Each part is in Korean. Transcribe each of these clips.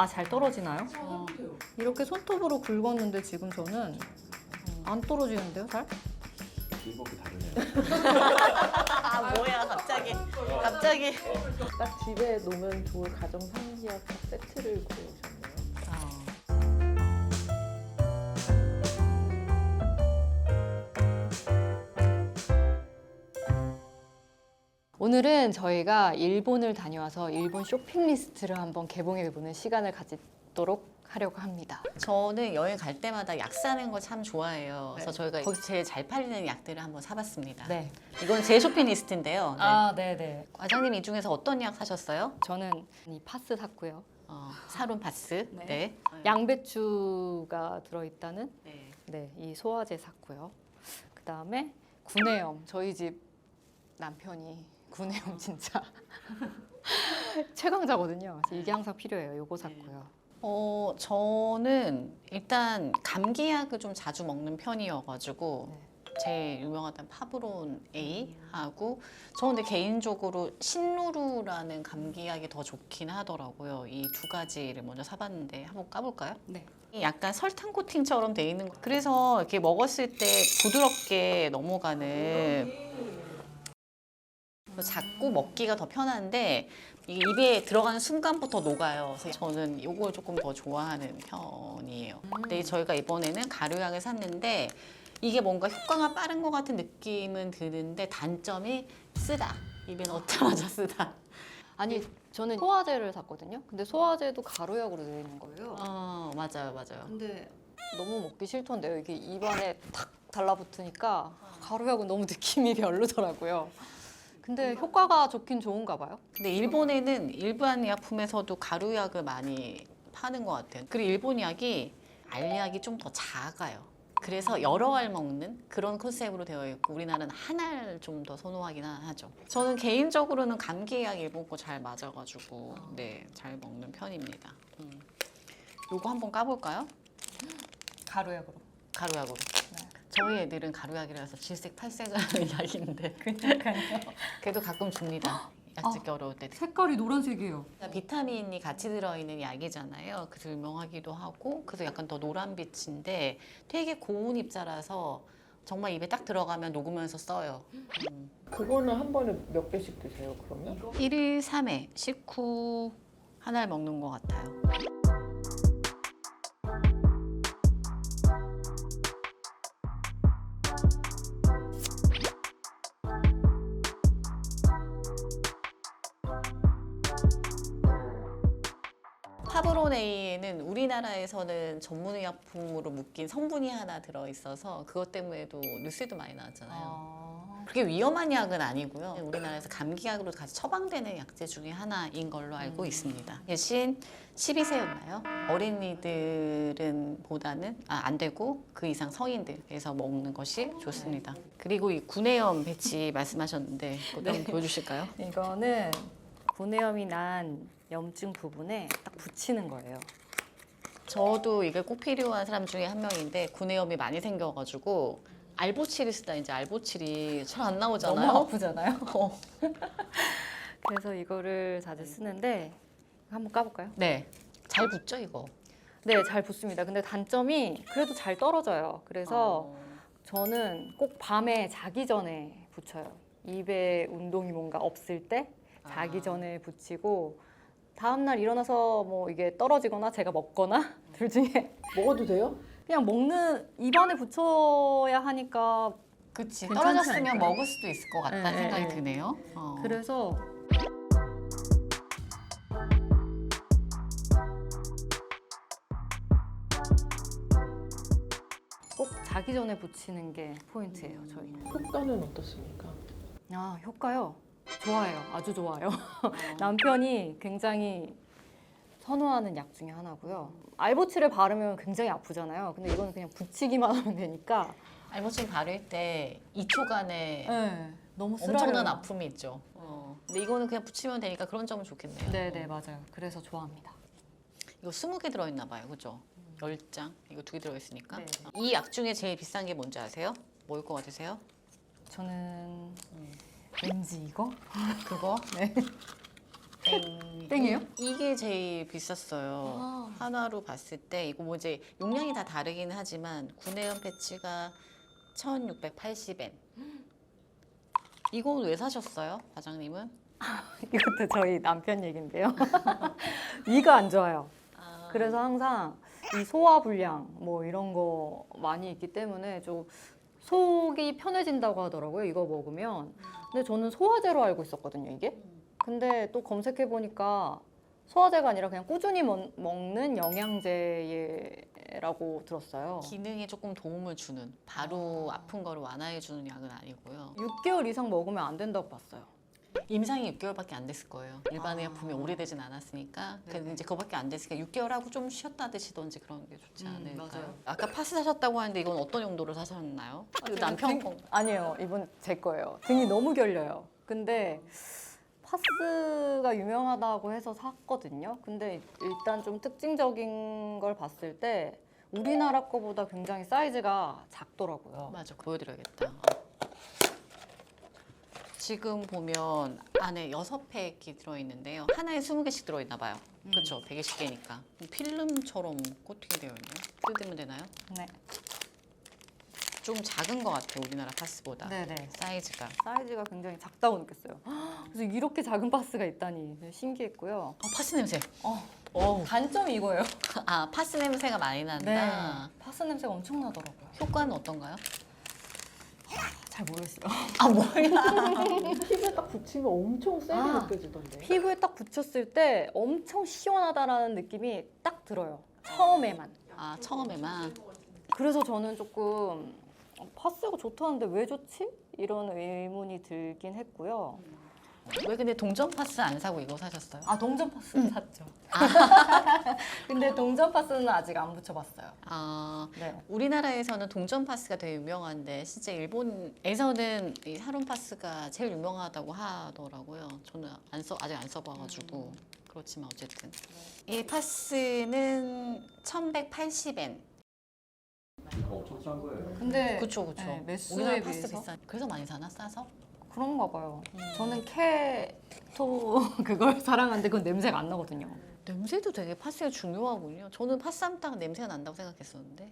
아, 잘 떨어지나요? 이렇게 손톱으로 긁었는데 지금 저는 안 떨어지는데요, 잘? 길목이 다르네요. 아 뭐야 갑자기 갑자기 딱 집에 놓으면 좋을 가정 상기약 세트를 구해오셨네요. 오늘은 저희가 일본을 다녀와서 일본 쇼핑 리스트를 한번 개봉해보는 시간을 가지도록 하려고 합니다. 저는 여행 갈 때마다 약 사는 거참 좋아해요. 그래서 네. 저희가 거기서 제일 잘 팔리는 약들을 한번 사봤습니다. 네. 이건 제 쇼핑 리스트인데요. 네. 아, 네네. 과장님 이 중에서 어떤 약 사셨어요? 저는 이 파스 샀고요. 어, 사론 파스. 네. 네. 양배추가 들어있다는 네. 네, 이 소화제 샀고요. 그 다음에 구내염. 저희 집 남편이 구내염 진짜 최강자거든요. 그래서 이게 항상 필요해요. 요거 샀고요. 어, 저는 일단 감기약을 좀 자주 먹는 편이어가지고 네. 제일 유명하던 파브론 A 하고 저 근데 개인적으로 신루루라는 감기약이 더 좋긴 하더라고요. 이 두 가지를 먼저 사봤는데 한번 까볼까요? 네. 약간 설탕 코팅처럼 돼 있는 거. 그래서 이렇게 먹었을 때 부드럽게 넘어가는 그래서 자꾸 먹기가 더 편한데 이게 입에 들어가는 순간부터 녹아요. 그래서 저는 이걸 조금 더 좋아하는 편이에요. 근데 저희가 이번에는 가루약을 샀는데 이게 뭔가 효과가 빠른 것 같은 느낌은 드는데 단점이 쓰다. 입에 넣자마자 쓰다. 아니 저는 소화제를 샀거든요. 근데 소화제도 가루약으로 되어 있는 거예요. 어 맞아요 맞아요. 근데 너무 먹기 싫던데요. 이게 입안에 탁 달라붙으니까 가루약은 너무 느낌이 별로더라고요. 근데 효과가 좋긴 좋은가 봐요. 근데 일본에는 일반 약품에서도 가루약을 많이 파는 것 같아요. 그리고 일본 약이 알약이 좀 더 작아요. 그래서 여러 알 먹는 그런 컨셉으로 되어 있고 우리나라는 한 알 좀 더 선호하긴 하죠. 저는 개인적으로는 감기약 일본 거 잘 맞아가지고 네 잘 먹는 편입니다. 음. 요거 한번 까볼까요? 가루약으로. 가루약으로. 네. 저희 애들은 가루약이라서 질색팔색하는 약인데 그러니까요. 그래도 가끔 줍니다. 약 찍기 어려울 때 색깔이 노란색이에요. 비타민이 같이 들어있는 약이잖아요. 그래서 유명하기도 하고 그래서 약간 더 노란빛인데 되게 고운 입자라서 정말 입에 딱 들어가면 녹으면서 써요. 음. 그거는 한 번에 몇 개씩 드세요, 그러면? 1일 3회 식후 하나를 먹는 것 같아요. 파브로네이에는 우리나라에서는 전문의약품으로 묶인 성분이 하나 들어있어서 그것 때문에도 뉴스에도 많이 나왔잖아요. 아, 그게 위험한 약은 아니고요. 우리나라에서 감기약으로 같이 처방되는 약제 중에 하나인 걸로 알고 있습니다. 대신 12세였나요? 어린이들은 보다는 아, 안 되고 그 이상 성인들에서 먹는 것이 좋습니다. 그리고 이 구내염 배치 말씀하셨는데 그것도 한번 보여주실까요? 이거는 구내염이 난 염증 부분에 딱 붙이는 거예요. 저도 이게 꼭 필요한 사람 중에 한 명인데 구내염이 많이 생겨가지고 알보칠을 쓰다 이제 알보칠이 잘 안 나오잖아요. 너무 아프잖아요. 어. 그래서 이거를 자주 쓰는데 한번 까볼까요? 네, 잘 붙죠 이거. 네, 잘 붙습니다. 근데 단점이 그래도 잘 떨어져요. 그래서 어. 저는 꼭 밤에 자기 전에 붙여요. 입에 운동이 뭔가 없을 때 자기 아. 전에 붙이고 다음날 일어나서 뭐 이게 떨어지거나 제가 먹거나 둘 중에 먹어도 돼요? 그냥 먹는 입안에 붙여야 하니까 그치 괜찮지 떨어졌으면 않을까요? 먹을 수도 있을 것 같다는 네, 생각이 네, 네. 드네요. 어. 그래서 꼭 자기 전에 붙이는 게 포인트예요, 저희는. 효과는 어떻습니까? 아, 효과요? 좋아요. 아주 좋아요. 남편이 굉장히 선호하는 약 중에 하나고요. 알보치를 바르면 굉장히 아프잖아요. 근데 이거는 그냥 붙이기만 하면 되니까 알보칠 바를 때 2초간에 네, 너무 엄청난 아픔이 있죠. 어. 근데 이거는 그냥 붙이면 되니까 그런 점은 좋겠네요. 네, 네, 맞아요. 그래서 좋아합니다. 이거 20개 들어있나 봐요. 그죠? 10장. 이거 두 개 들어있으니까. 네. 이 약 중에 제일 비싼 게 뭔지 아세요? 뭐일 것 같으세요? 저는 왠지 이거? 그거? 네. 땡. 땡이에요? 이, 게 제일 비쌌어요. 아. 하나로 봤을 때 이거 뭐 이제 용량이 다 다르긴 하지만 구내염 패치가 1,680엔. 이건 왜 사셨어요, 과장님은? 이것도 저희 남편 얘긴데요. 위가 안 좋아요. 아, 그래서 항상 이 소화 불량 뭐 이런 거 많이 있기 때문에 좀 속이 편해진다고 하더라고요. 이거 먹으면. 근데 저는 소화제로 알고 있었거든요, 이게. 근데 또 검색해 보니까 소화제가 아니라 그냥 꾸준히 먹, 먹는 영양제라고 들었어요. 기능에 조금 도움을 주는 바로 아픈 거를 완화해 주는 약은 아니고요. 6개월 이상 먹으면 안 된다고 봤어요. 임상이 6개월밖에 안 됐을 거예요. 일반 아. 의약품이 오래되진 않았으니까. 근데 이제 그거밖에 안 됐으니까 6개월 하고 좀 쉬었다 드시던지 그런 게 좋지 음, 않을까요? 맞아요. 아까 파스 사셨다고 하는데 이건 어떤 용도로 사셨나요? 이거 남편 거. 아니에요. 이건 제 거예요. 등이 너무 결려요. 근데 파스가 유명하다고 해서 샀거든요. 근데 일단 좀 특징적인 걸 봤을 때 우리나라 거보다 굉장히 사이즈가 작더라고요. 맞아, 보여드려야겠다. 어. 지금 보면 안에 여섯 팩이 들어있는데요. 하나에 20개씩 들어있나 봐요. 그렇죠, 120개니까. 필름처럼 코팅이 되어 있네요. 뜯으면 되나요? 네. 좀 작은 것 같아요, 우리나라 파스보다. 네네. 사이즈가. 사이즈가 굉장히 작다고 느꼈어요. 그래서 이렇게 작은 파스가 있다니 신기했고요. 어, 파스 냄새. 어. 어. 단점이 이거예요. 아, 파스 냄새가 많이 난다. 네. 파스 냄새가 엄청 나더라고요. 효과는 어떤가요? 잘 모르겠어요. 아, 뭐야? 피부에 딱 붙이면 엄청 세게 아. 느껴지던데. 피부에 딱 붙였을 때 엄청 시원하다라는 느낌이 딱 들어요. 처음에만. 아, 처음에만. 그래서 저는 조금 어, 파스가 좋다는데 왜 좋지? 이런 의문이 들긴 했고요. 왜 근데 동전 파스 안 사고 이거 사셨어요? 아 동전 파스 샀죠. 근데 동전 파스는 아직 안 붙여봤어요. 아, 네. 우리나라에서는 동전 파스가 되게 유명한데 실제 일본에서는 이 사론 파스가 제일 유명하다고 하더라고요. 저는 안 써, 아직 안 써봐가지고 그렇지만 어쨌든 이 파스는 1,180엔. 이거 엄청 싼 거예요. 근데 그쵸 그쵸. 네, 매수에 우리나라 파스 비해서? 비싼. 그래서 많이 사나 싸서? 그런가 봐요. 저는 케토 그걸 사랑하는데 그건 냄새가 안 나거든요. 냄새도 되게 파스가 중요하군요. 저는 파스 함딱 냄새가 난다고 생각했었는데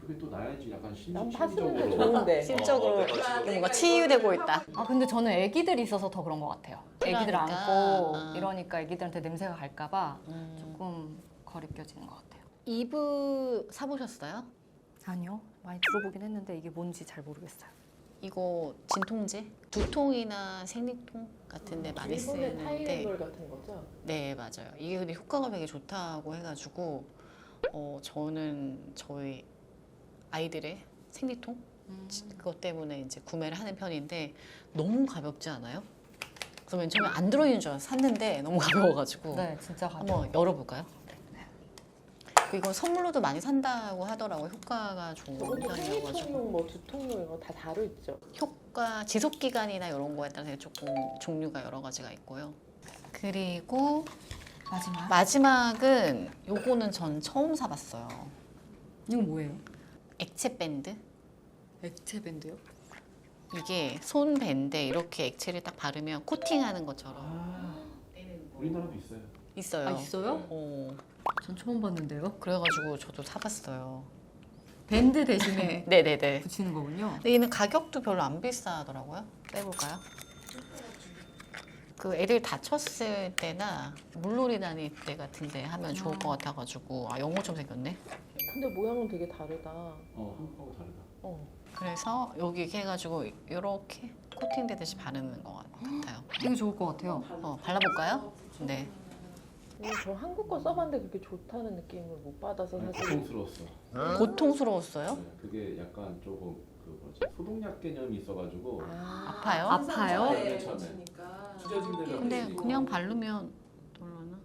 그게 또 나야지 약간 심적으로. 파스는 좋은데. 실적으로 어, 내가 지금 뭔가 치유되고 있다. 아 근데 저는 애기들이 있어서 더 그런 것 같아요. 애기들 그러니까. 안고 아. 이러니까 애기들한테 냄새가 갈까봐 음. 조금 거리껴지는 것 같아요. 이브 사보셨어요? 아니요, 많이 들어보긴 했는데 이게 뭔지 잘 모르겠어요. 이거 진통제? 두통이나 생리통 같은데 많이 일본의 쓰는데 같은 거죠? 네 맞아요. 이게 근데 효과가 되게 좋다고 해가지고 어 저는 저희 아이들의 생리통 그것 때문에 이제 구매를 하는 편인데 너무 가볍지 않아요? 맨 처음에 안 들어있는 줄 알았어 샀는데 너무 가벼워가지고 네, 진짜 가죠. 한번 열어볼까요? 그 이건 선물로도 많이 산다고 하더라고요. 효과가 좋은 저것도 편이어가지고 생리통용, 뭐 두통용 이거 다 다르죠. 효과 지속 기간이나 이런 거에 따라서 조금 종류가 여러 가지가 있고요. 그리고 마지막. 마지막은 요거는 전 처음 사봤어요. 이건 뭐예요? 액체 밴드. 액체 밴드요? 이게 손 밴드에 이렇게 액체를 딱 바르면 코팅하는 것처럼 아, 우리나라도 있어요. 있어요. 아 있어요? 어, 전 처음 봤는데요. 그래가지고 저도 사봤어요. 밴드 대신에 네네네. 붙이는 거군요. 근데 얘는 가격도 별로 안 비싸더라고요. 빼볼까요? 그 애들 다쳤을 때나 물놀이 다닐 때 같은데 하면 좋을 것 같아가지고 아 영어처럼 생겼네. 근데 모양은 되게 다르다. 어, 한국하고 다르다. 어. 그래서 여기 이렇게 해가지고 이렇게 코팅되듯이 바르는 것 같아요. 되게 좋을 것 같아요. 어, 발라볼까요? 네. 근데 저 한국 거 써봤는데 그렇게 좋다는 느낌을 못 받아서 사실 고통스러웠어. 고통스러웠어요? 네, 그게 약간 조금 그 뭐지 소독약 개념이 있어가지고 아, 아파요? 아파요? 네, 처음에 찢어진 데가 근데. 그냥 바르면 별로나?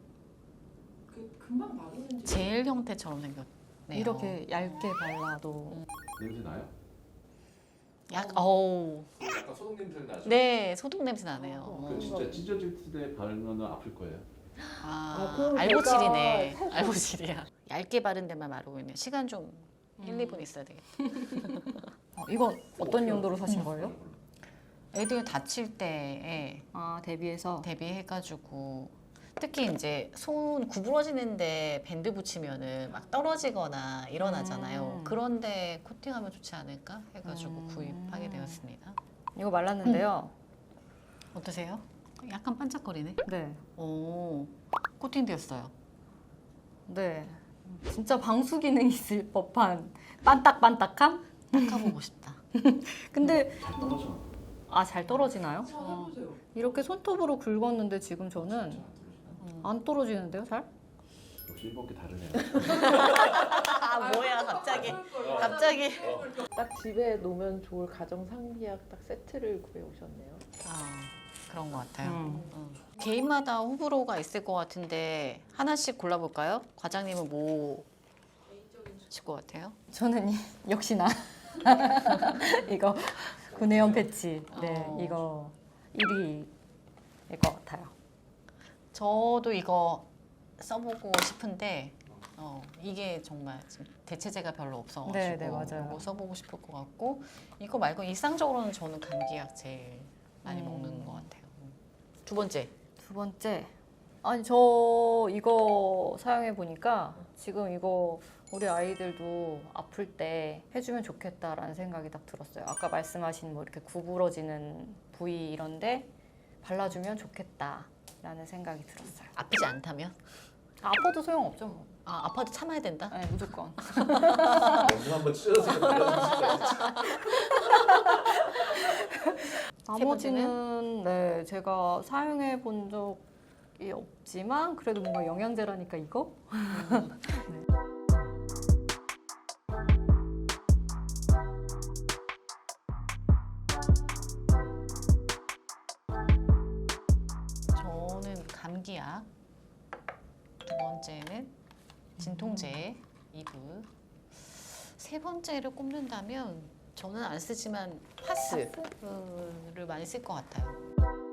그 금방 마르는 젤 형태처럼 생겼네요. 이렇게 얇게 발라도 냄새 나요? 약 어우 약간 소독 냄새 나죠? 네 소독 냄새 나네요. 어. 그 진짜 찢어질 때 바르면 아플 거예요. 아, 아, 살짝- 알보칠이야. 얇게 바른 데만 바르고 있네. 시간 좀 1, 2분 있어야 되겠다. 어, 이건 어떤 용도로 사신 거예요? 애들 다칠 때에 아 대비해서 대비해가지고 특히 이제 손 구부러지는데 밴드 붙이면은 막 떨어지거나 일어나잖아요. 음. 그런데 코팅하면 좋지 않을까 해가지고 음. 구입하게 되었습니다. 이거 말랐는데요. 어떠세요? 약간 반짝거리네. 네. 오, 코팅되었어요. 네. 진짜 방수 기능 있을 법한 반딱반딱함? 닦아보고 싶다. 근데 잘 떨어져. 아잘 떨어지나요? 해보세요. 이렇게 손톱으로 긁었는데 지금 저는 안 떨어지는데요, 잘? 역시 일본게 다르네요. 아 뭐야 갑자기 갑자기. 딱 집에 놓으면 좋을 가정 상비약 딱 세트를 구해 오셨네요. 아 그런 것 같아요. 음. 음. 개인마다 호불호가 있을 것 같은데 하나씩 골라볼까요? 과장님은 뭐 하실 것 같아요? 저는 이- 역시나 이거 구내염 패치. 네, 어. 이거 1위일 것 같아요. 저도 이거 써보고 싶은데 어, 이게 정말 지금 대체제가 별로 없어가지고 네, 네, 맞아요. 이거 써보고 싶을 것 같고 이거 말고 일상적으로는 저는 감기약 제일 많이 음. 먹는 것 같아요. 두 번째 두 번째. 아니 저 이거 사용해 보니까 지금 이거 우리 아이들도 아플 때 해주면 좋겠다라는 생각이 딱 들었어요. 아까 말씀하신 뭐 이렇게 구부러지는 부위 이런데 발라주면 좋겠다라는 생각이 들었어요. 아프지 않다면 아파도 소용없죠 뭐. 아 아파도 참아야 된다. 네, 무조건. 한번 찢어서. 나머지는 네 제가 사용해 본 적이 없지만 그래도 뭔가 영양제라니까 이거? 저는 감기약 두 번째는 진통제 이브. 세 번째를 꼽는다면 저는 안 쓰지만 파스를 많이 쓸 것 같아요.